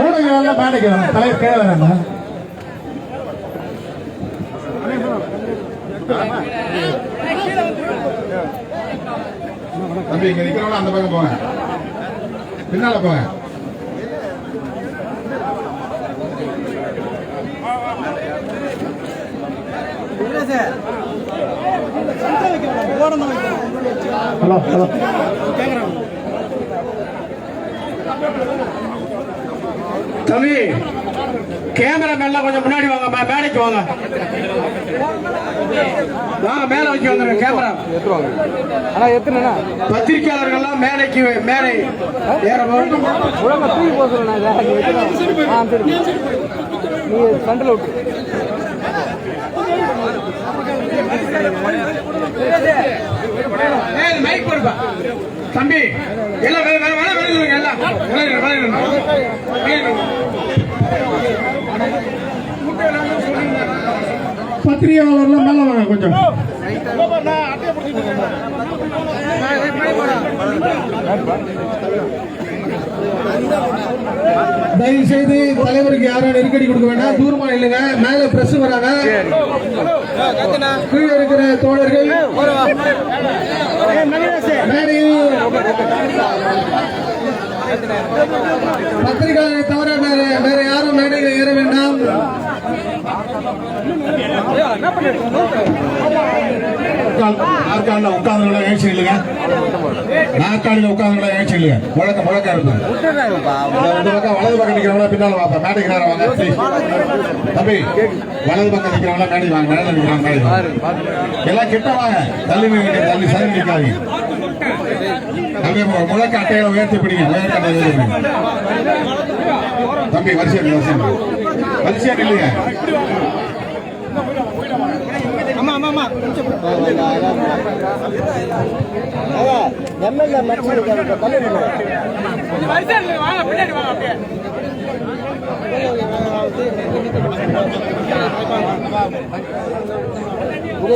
ஊடகங்கள்லாம் மேடைக்கு வரணும் தலைவர் கீழே வரேங்க. தம்பி இங்க நிக்கிறவங்க அந்த பக்கம் போங்க. பின்னால போங்க. Hello hello. தம்பி கேமரா மேல கொஞ்சம் முன்னாடி வாங்க மேடைக்கு வாங்க. வாங்க மேல வச்சு வந்துருங்க கேமரா அண்ணா எத்தனைண்ணா? பத்திரிகையாளர்கள்லாம் மேடைக்கு மேடை ஏறவும் தூக்கி போக நீ சண்டில் விட்டு. மைக் கொடுப்பா. தம்பி. எல்லாம் வேற வேற வேற வேற எல்லாம். வேற வேற வேலை பத்திரிகையாளர்லாம் மேல வாங்க கொஞ்சம். தயவு செய்து தலைவருக்கு யாரும் நெருக்கடி கொடுக்க வேண்டாம். தூரமா இல்லைங்க மேல பிரஸ் வராங்க. கீழே இருக்கிற தோழர்கள். மேடையில் பத்திரிகையாளரை தவிர வேற வேற யாரும் மேடையில் ஏற வேண்டாம். நாற்காலில உட்கார்ந்து ஏற்றி இல்லைங்க நாற்காலில உட்கார்ந்து ஏற்றி இல்லைங்க முழக்க முழக்க பக்கம் வலது பக்கம் நிக்கிறவங்கள பின்னால வாப்பா. மேடைக்கு நேரம் வாங்க தம்பி வலது பக்கம் நிற்கிறவங்கள மேடை வாங்க மேடையில் மேடை எல்லாம் கிட்ட வாங்க. தள்ளி தள்ளி சரி நிற்காதீங்க மு- முழக்க அட்டையில உயர்த்தி பிடிங்க. உயர்த்தி தம்பி வரிசையா நில்லு, வரிசையா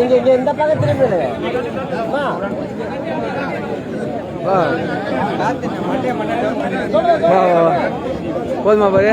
இங்க இந்த பக்கம் போதுமா பாரு.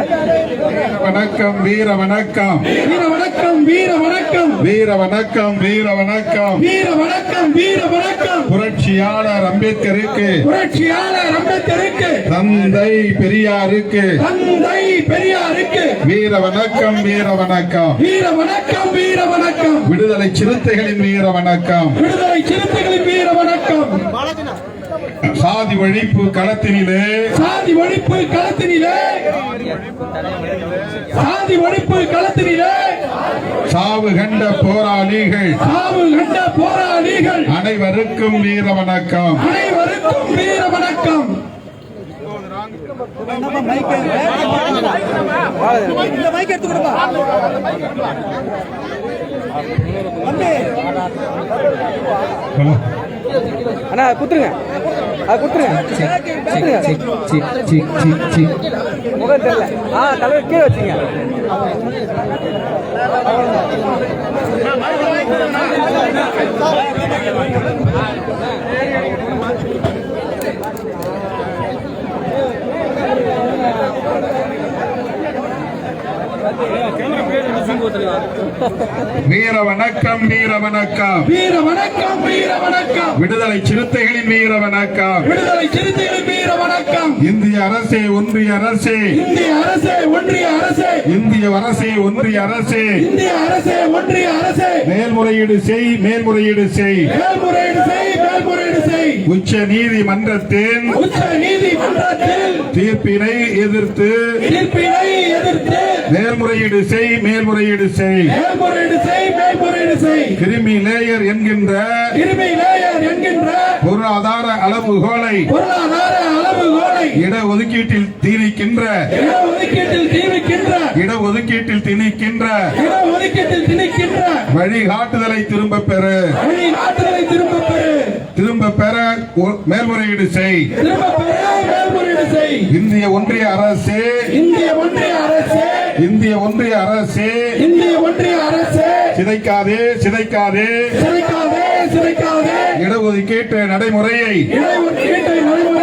வணக்கம் வீர வணக்கம் வீர வணக்கம் வீர வணக்கம் வீர வணக்கம் வீர வணக்கம் வீர வணக்கம் வீர வணக்கம் புரட்சியாளர் அம்பேத்கருக்கு. புரட்சியாளர் அம்பேத்கருக்கு. தந்தை பெரியாருக்கு. தந்தை பெரியாருக்கு. வீர வணக்கம் வீர வணக்கம் வீர வணக்கம் வீர வணக்கம் விடுதலை சிறுத்தைகளின் வீர வணக்கம் விடுதலை சிறுத்தைகளின் வீர வணக்கம் சாதி ஒழிப்பு களத்தினிலே. சாதி ஒழிப்பு களத்தினிலே. சாதி ஒழிப்பு களத்தினிலே. சாவு கண்ட போராளிகள். சாவு கண்ட போராளிகள். அனைவருக்கும் வீர வணக்கம். அனைவருக்கும் வீர வணக்கம். அண்ணா குத்துருங்க. அது குத்துருங்க முகம் தெரியல. ஆ தலைவர் கீழே வச்சுங்க. வீர வணக்கம் வீர வணக்கம் வீர வணக்கம் வீர வணக்கம் விடுதலை சிறுத்தைகளின் வீர வணக்கம் விடுதலை சிறுத்தைகளின் வீர வணக்கம் இந்திய அரசே ஒன்றிய அரசே. இந்திய அரசே ஒன்றிய அரசே. இந்திய அரசே ஒன்றிய அரசே. இந்திய அரசே ஒன்றிய அரசே. மேல்முறையீடு செய் மேல்முறையீடு செய். மேல்முறையீடு செய் மேல்முறையீடு செய். உச்ச நீதிமன்றத்தின் உச்ச நீதிமன்றத்தில் தீர்ப்பினை எதிர்த்து தீர்ப்பினை எதிர்த்து மேல்முறையீடு செய் மேல்முறையீடு செய். மேல்முறையீடு செய் மேல்முறையீடு செய். கிருமி லேயர் என்கின்ற கிருமி லேயர் என்கின்ற பொருளாதார அளவுகோலை பொருளாதார அளவுகோலை இடஒதுக்கீட்டில் திணிக்கின்ற இடஒதுக்கீட்டில் தீவிக்கின்ற இடஒதுக்கீட்டில் திணிக்கின்ற இடஒதுக்கீட்டில் திணிக்கின்ற வழிகாட்டுதலை திரும்ப பெறு. வழிகாட்டுதலை திரும்ப பெறு. திரும்ப பெற மேல்முறையீடு செய். திரும்ப பெற மேல்முறையீடு செய். இந்திய ஒன்றிய அரசே. இந்திய ஒன்றிய அரசே. இந்திய ஒன்றிய அரசே. இந்திய ஒன்றிய அரசே. சிதைக்காதே சிதைக்காதே. சிறைக்காதே சிறைக்காதே இடஒதுக்கீட்டு நடைமுறையை. இடஒதுக்கீட்டு நடைமுறையை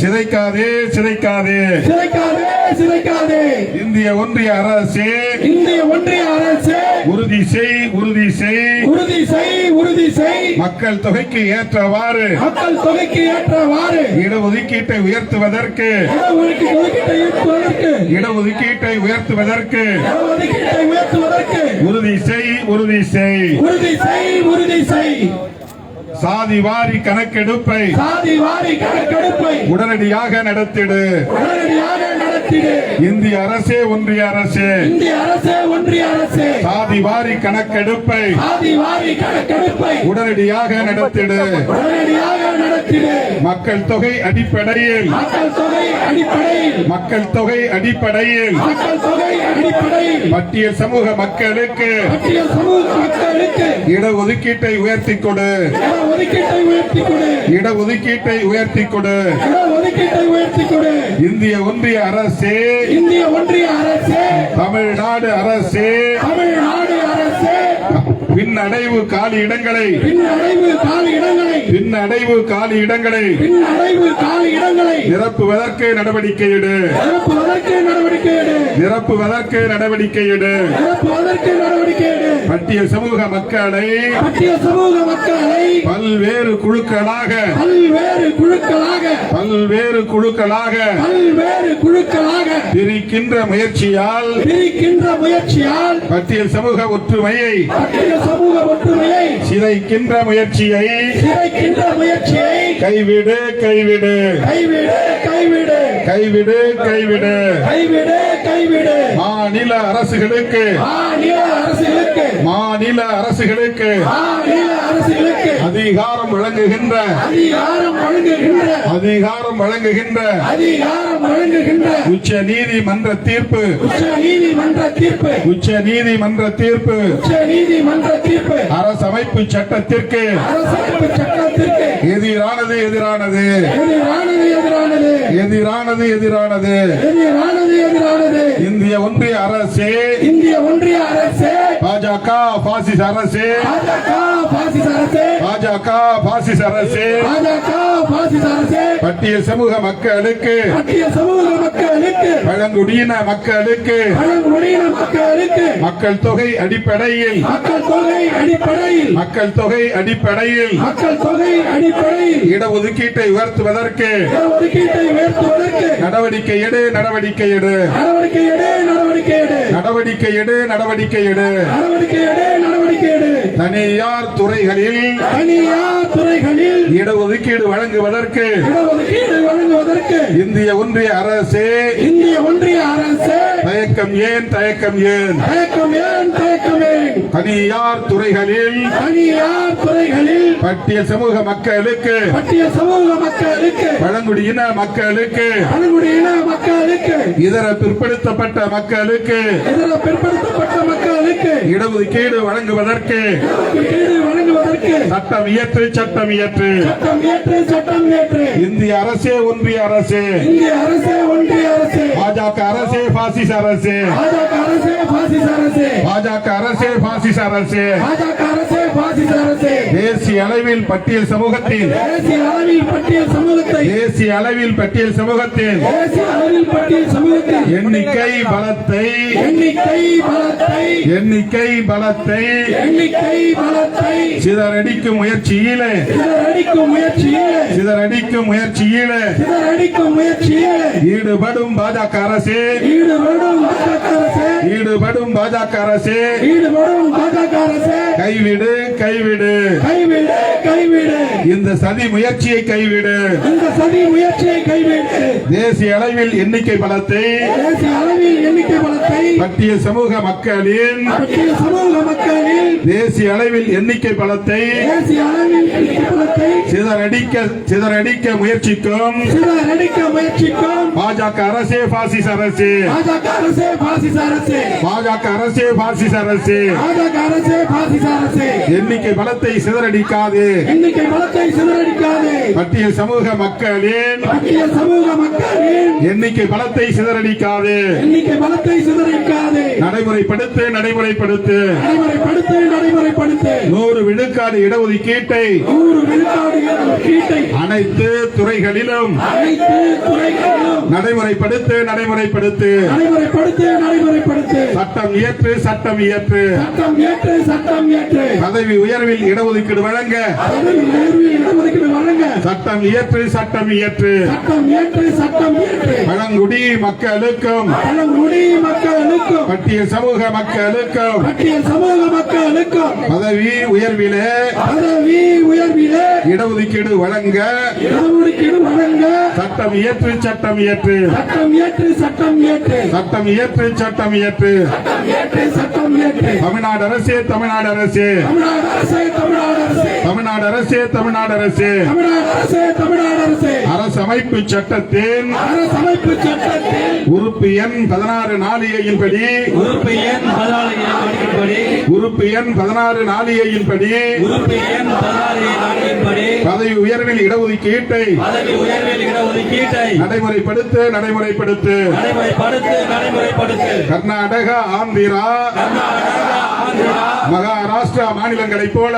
சிதைக்காதே சிதைக்காதே. சிதைக்காதே சிதைக்காதே. இந்திய ஒன்றிய அரசே. இந்திய ஒன்றிய அரசு. உறுதி செய் உறுதி செய். உறுதி செய் உறுதி செய். மக்கள் தொகைக்கு ஏற்றவாறு. மக்கள் தொகைக்கு ஏற்றவாறு. இடஒதுக்கீட்டை உயர்த்துவதற்கு. இடஒதுக்கீட்டை உயர்த்துவதற்கு. உறுதி செய் உறுதி செய். உறுதி செய் உறுதி செய். சாதி வாரி கணக்கெடுப்பை சாதி வாரி கணக்கெடுப்பை உடனடியாக நடத்திடு. உடனடியாக நடத்திடு இந்திய அரசே ஒன்றிய அரசே. இந்திய அரசு ஒன்றிய அரசு. சாதி வாரி கணக்கெடுப்பை. சாதி வாரி கணக்கெடுப்பை. உடனடியாக நடத்திடு. உடனடியாக நடத்திடு. மக்கள் தொகை அடிப்படையில். மக்கள் தொகை அடிப்படையில். மக்கள் தொகை அடிப்படையில். மக்கள் தொகை அடிப்படையில். பட்டியல் சமூக மக்களுக்கு. பட்டியல் சமூக மக்களுக்கு. இடஒதுக்கீட்டை உயர்த்தி கொடு. இடஒதுக்கீட்டை உயர்த்தி கொடு. இடஒதுக்கீட்டை உயர்த்தி கொடு. இடஒதுக்கீட்டை உயர்த்தி கொடு. இந்திய ஒன்றிய அரசே இந்திய ஒன்றிய அரசு. தமிழ்நாடு அரசே. தமிழ்நாடு அரசு. பின்னடைவு காலி இடங்களை. பின்னடைவு காலி இடங்களை. பின்னடைவு காலி இடங்களை. பின்னடைவு காலி இடங்களை. நிரப்புவதற்கு நடவடிக்கை எடு. நிரப்புவதற்கு நடவடிக்கை எடு. நிரப்புவதற்கு நடவடிக்கை எடு. நிரப்புவதற்கு நடவடிக்கை எடு. பட்டியல் சமூக மக்களை மத்திய சமூக மக்களை பல்வேறு குழுக்களாக பல்வேறு குழுக்களாக பல்வேறு குழுக்களாக பல்வேறு குழுக்களாக பிரிக்கின்ற முயற்சியால் பிரிக்கின்ற முயற்சியால் பட்டியல் சமூக ஒற்றுமையை மத்திய சமூக ஒற்றுமையை சிதைக்கின்ற முயற்சியை சிதைக்கின்ற முயற்சியை கைவிடு கைவிடு. கைவிடு கைவிடு. கைவிடு கைவிடு. கைவிடு கைவிடு. மாநில அரசுகளுக்கு மாநில அரசுகளுக்கு. அதிகாரம் வழங்குகின்ற. அதிகாரம் வழங்குகின்ற. உச்ச நீதிமன்ற தீர்ப்பு. உச்ச நீதிமன்ற தீர்ப்பு. அரசமைப்பு சட்டத்திற்கு. எதிரானது எதிரானது. எதிரானது எதிரானது. எதிரானது எதிரானது. இந்திய ஒன்றிய அரசு. இந்திய ஒன்றிய அரசு. பாஜக பாசிஸ் அரசு. பாஜக பாசிஸ் அரசு. பட்டிய சமூக மக்களுக்கு. பழங்குடியின மக்களுக்கு. மக்கள் தொகை அடிப்படையில். மக்கள் தொகை அடிப்படையில். மக்கள் தொகை இடஒதுக்கீட்டை உயர்த்துவதற்கு. நடவடிக்கை எடு நடவடிக்கை எடு. நடவடிக்கை எடு நடவடிக்கை எடு. நடவடிக்கை எடு நடவடிக்கை எடு. நடவடிக்கை எடு நடவடிக்கை எடு. தனியார் துறைகளில் தனியார் துறைகளில் இடஒதுக்கீடு வழங்குவதற்கு இடஒதுக்கீடு வழங்குவதற்கு இந்திய ஒன்றிய அரசே இந்திய ஒன்றிய அரசு தயக்கம் ஏன் தயக்கம் ஏன்? தயக்கம் ஏன் தயக்கம் ஏன்? தனியார் துறைகளில் தனியார் துறைகளில் பட்டியல் சமூக மக்களுக்கு மத்திய சமூக மக்களுக்கு பழங்குடியின மக்களுக்கு பழங்குடியின மக்களுக்கு இதர பிற்படுத்தப்பட்ட மக்களுக்கு. இதர பிற்படுத்தப்பட்ட மக்களுக்கு. இடஒதுக்கீடு வழங்குவதற்கு. இடஒதுக்கீடு வழங்குவதற்கு சட்டம் இயற்று சட்டம் இயற்று. சட்டம் ஏற்று சட்டம் ஏற்று இந்திய அரசே ஒன்றிய அரசே. இந்திய அரசு ஒன்றிய அரசு. பாஜக அரசே பாசிச அரசே. பாஜக அரசு பாசிச அரசு. பாஜக அரசே பாசிச அரசே. பாஜக அரசு பாசிச அரசு. தேசிய அளவில் பட்டியல் சமூகத்தில். தேசிய அளவில் பட்டியல் சமூகத்தை. தேசிய அளவில் பட்டியல் சமூகத்தில். தேசிய அளவில் பட்டியல் சமூகத்தில் எண்ணிக்கை பலத்தை. எண்ணிக்கை பலத்தை. எண்ணிக்கை பலத்தை. எண்ணிக்கை பலத்தை. சிதறடிக்கும் முயற்சியிலே. சிதறடிக்கும் முயற்சியில். சிதறடிக்கும் முயற்சியிலே. சிதறடிக்கும் முயற்சியில். ஈடுபடும் பாஜக அரசே. ஈடுபடும் பாஜக அரசு. ஈடுபடும் பாஜக அரசே. ஈடுபடும் பாஜக அரசு. கைவிடு கைவிடு. கைவிடு கைவிடு. இந்த சதி முயற்சியை கைவிடு. இந்த சதி முயற்சியை கைவிடு. தேசிய அளவில் எண்ணிக்கை பலத்தை தேசிய அளவில் எண்ணிக்கை பலத்தை பட்டியல் சமூக மக்களின் பட்டியல் சமூக மக்களில் தேசிய அளவில் எண்ணிக்கை பலத்தை தேசிய அளவில் எண்ணிக்கை பலத்தை சிதறடிக்க சிதறடிக்க முயற்சிக்கும் சிதறடிக்க முயற்சிக்கும் பாஜக அரசே பாசிச அரசே. பாஜக அரசு பாசிச அரசு. பாஜக அரசே பாசிச அரசே. பாஜக அரசு பாசிச அரசு. எண்ணிக்கை பலத்தை சிதறடிக்காது. எண்ணிக்கை பலத்தை சிதறடிக்காது. பட்டியல் சமூக மக்களின் பட்டிய சமூக மக்களின் எண்ணிக்கை பலத்தை சிதறடிக்காது. எண்ணிக்கை பலத்தை சிதறடிக்காது. நடைமுறைப்படுத்து நடைமுறைப்படுத்து. நடைமுறைப்படுத்து நடைமுறைப்படுத்து. நூறு விழுக்காடு இடஒதுக்கீட்டை. நூறு விழுக்காடு கீட்டை அனைத்து துறைகளிலும். அனைத்து துறைகளிலும். நடைமுறைப்படுத்து நடைமுறைப்படுத்து. நடைமுறைப்படுத்து நடைமுறைப்படுத்து. சட்டம் இயற்று சட்டம் இயற்று. சட்டம் ஏற்று சட்டம் ஏற்று பதவி உயர்வில் இடஒதுக்கீடு வழங்க. பதவி உயர்வில் இடஒதுக்கீடு வழங்க. சட்டம் இயற்று சட்டம் இயற்று. சட்டம் ஏற்று சட்டம் ஏற்று பழங்குடி மக்களுக்கும் பழங்குடி மக்களுக்கும். பட்டியல் சமூக மக்களுக்கும் பட்டியல் சமூக மக்களுக்கும். பதவி உயர்விலே பதவி உயர்விலே இடஒதுக்கீடு வழங்க இடஒதுக்கீடு வழங்க. சட்டம் இயற்று சட்டம் இயற்று. சட்டம் ஏற்று சட்டம் ஏற்று சட்டம் இயற்று சட்டம் இயற்று. சட்டம் ஏற்று சட்டம் தமிழ்நாடு அரசு தமிழ்நாடு அரசு. தமிழ்நாடு அரசே தமிழ்நாடு அரசே. அரசமைப்பு சட்டத்தின் அரசமைப்பு சட்டத்தில் உறுப்பு எண் பதினாறு நாளிகையின்படி. உறுப்பு எண் பதினாலு நாடுகளின்படி உறுப்பு எண் பதினாறு நாளிகையின்படி. உறுப்பு எண் பதினாறு பதவி உயர்வில் இடஒதுக்கீட்டை பதவி உயர்வில் இடஒதுக்கீட்டை. நடைமுறைப்படுத்து நடைமுறைப்படுத்து. நடைமுறைப்படுத்து நடைமுறைப்படுத்து. கர்நாடக ஆந்திரா. கர்நாடகா Canada. மகாராஷ்டிரா மாநிலங்களைப் போல.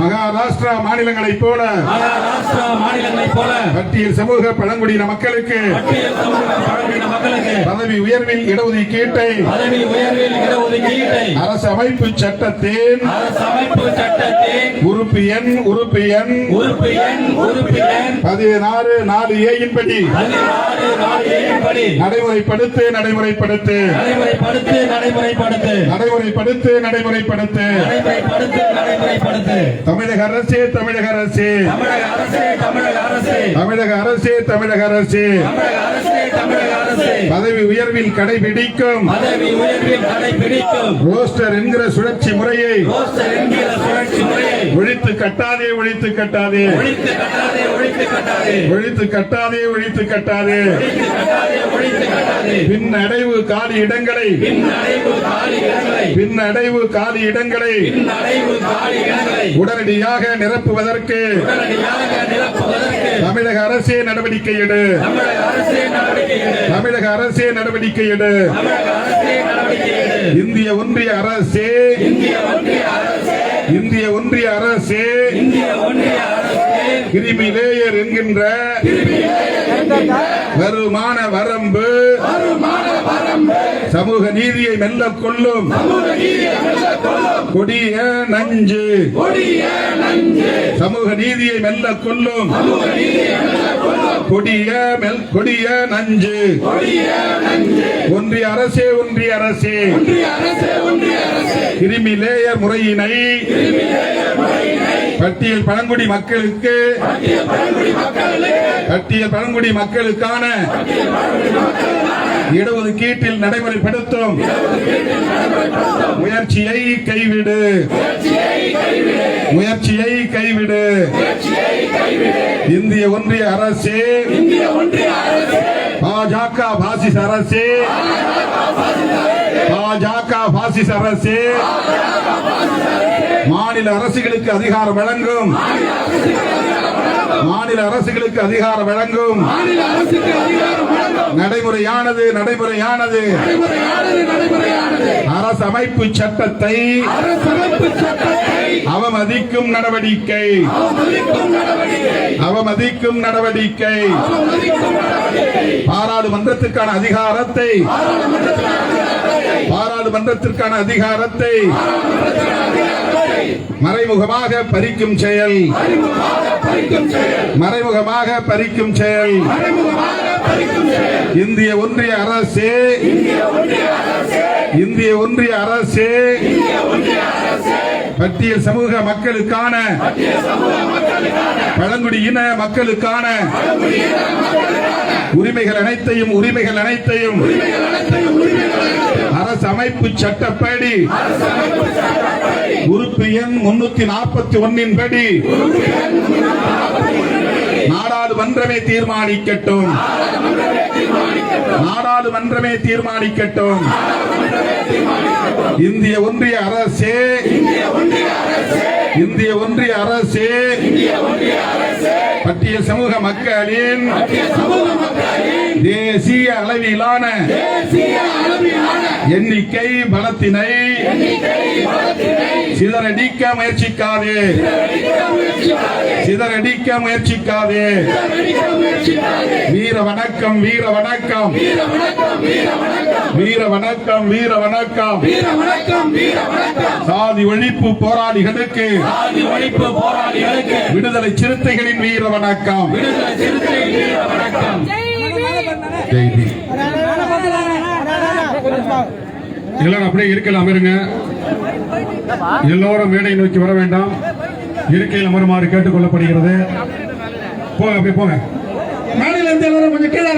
மகாராஷ்டிரா மாநிலங்களைப் போல. பட்டியல் சமூக பழங்குடியின மக்களுக்கு. பதவி உயர்வில் இடஒதுக்கீட்டை. அரசு அமைப்பு சட்டத்தின் உறுப்பு எண் உறுப்பு எண். பதினாறு நாலு ஏயின் படி. நடைமுறைப்படுத்து நடைமுறைப்படுத்து. நடைமுறைப்படுத்து நடைமுறைப்படுத்து. நடைமுறைப்படுத்து. நடைமுறைப்படுத்து தமிழக அரசு தமிழக அரசு. தமிழக அரசு தமிழக அரசு. அரசு பதவி உயர்வில் கடைபிடிக்கும். பதவி ரோஸ்டர் என்கிற சுழற்சி முறையை. ரோஸ்டர் ஒழித்து கட்டாதே. ஒழித்து கட்டாதே ஒழித்து கட்டாதே. ஒழித்து கட்டாதே ஒழித்து கட்டாதே. பின்னடைவு காலி இடங்களை. பின்னடைவு காலி பின்னடைவு காலி இடங்களை உடனடியாக நிரப்புவதற்கு. தமிழக அரசே நடவடிக்கை எடு. தமிழக அரசே நடவடிக்கை எடு. இந்திய ஒன்றிய அரசே. இந்திய ஒன்றிய அரசே. கிருமிலேயர் என்கின்ற வருமான வரம்பு. சமூக நீதியை மெல்ல கொள்ளும். கொடிய நஞ்சு. சமூக நீதியை மெல்ல கொள்ளும். கொடிய மெல் கொடிய நஞ்சு. ஒன்றிய அரசே ஒன்றிய அரசே. கிருமி லேயர் முறையினை. பட்டியல் பழங்குடி மக்களுக்கு. பட்டியல் பழங்குடி மக்களுக்கான. இடஒதுக்கீட்டில் நடைமுறைப்படுத்தும். முயற்சியை கைவிடு. முயற்சியை கைவிடு. இந்திய ஒன்றிய அரசு. பாஜக பாசிச அரசு. பாஜக பாசிச அரசு. மாநில அரசுகளுக்கு அதிகாரம் வழங்கும். மாநில அரசுகளுக்கு அதிகாரம் வழங்கும். நடைமுறையானது நடைமுறையானது. அரசமைப்பு சட்டத்தை அவமதிக்கும் நடவடிக்கை. அவமதிக்கும் நடவடிக்கை. பாராளுமன்றத்திற்கான அதிகாரத்தை பாராளுமன்றத்திற்கான அதிகாரத்தை மறைமுகமாக பறிக்கும் செயல். மறைமுகமாக பறிக்கும் செயல். இந்திய ஒன்றிய அரசே. இந்திய ஒன்றிய அரசே. பட்டியல் சமூக மக்களுக்கான. பழங்குடியின மக்களுக்கான. உரிமைகள் அனைத்தையும் உரிமைகள் அனைத்தையும். அரசு அமைப்பு சட்டப்படி. உறுப்பு எண் முன்னூத்தி நாற்பத்தி ஒன்னின் படி. நாடாளுமன்றமே தீர்மானிக்கட்டும். நாடாளுமன்றமே தீர்மானிக்கட்டும். இந்திய ஒன்றிய அரசே. இந்திய ஒன்றிய அரசே. பட்டியல் சமூக மக்களின் தேசிய அளவிலான எண்ணிக்கை பலத்தினை சிதறடிக்க முயற்சிக்காதே. சிதறடிக்க முயற்சிக்காதே. வீர வணக்கம் வீர வணக்கம். வீர வணக்கம் வீர வணக்கம். சாதி ஒழிப்பு போராளிகளுக்கு சாதி ஒழிப்பு போராளிகளுக்கு விடுதலை சிறுத்தைகளின் வீர வணக்கம். விடுதலை சிறுத்தை வீர வணக்கம் ஜெய் பீம். எல்லாரும் அப்படியே இருக்கையில் அமருங்க. எல்லோரும் மேடை நோக்கி வர வேண்டாம். இருக்கையில் அமருமாறு கேட்டுக் கொள்ளப்படுகிறது. போங்க அப்படியே போங்க. மேடையில இருந்து எல்லாரும் கொஞ்சம் கீழே